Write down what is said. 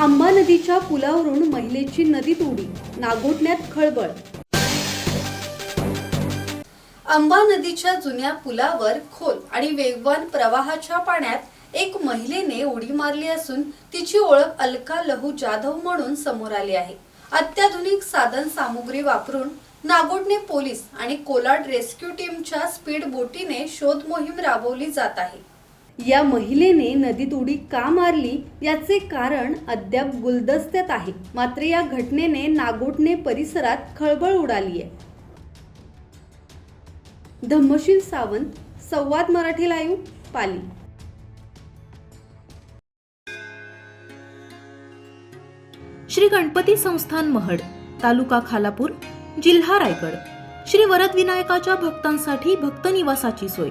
आंबा नदीच्या पुलावरून महिलेची नदीत उडी नागोठण्यात खळबळ. अंबा नदीच्या जुन्या पुलावर खोल आणि वेगवान प्रवाहाच्या पाण्यात एक महिलेने उडी मारली असून तिची ओळख अलका लहू जाधव म्हणून समोर आली आहे. अत्याधुनिक साधन सामुग्री वापरून नागोटने पोलीस आणि कोलाड रेस्क्यू टीमच्या स्पीड बोटीने शोध मोहीम राबवली जात आहे. या महिलेने नदीत उडी का मारली याचे कारण अद्याप गुलदस्त्यात आहे. मात्र या घटनेने नागोटणे परिसरात खळबळ उडाली आहे धम्मशील सावंत संवाद मराठी लाईव्ह पाली. श्री गणपती संस्थान महड तालुका खालापूर जिल्हा रायगड. श्री वरदविनायकाच्या भक्तांसाठी भक्त निवासाची सोय.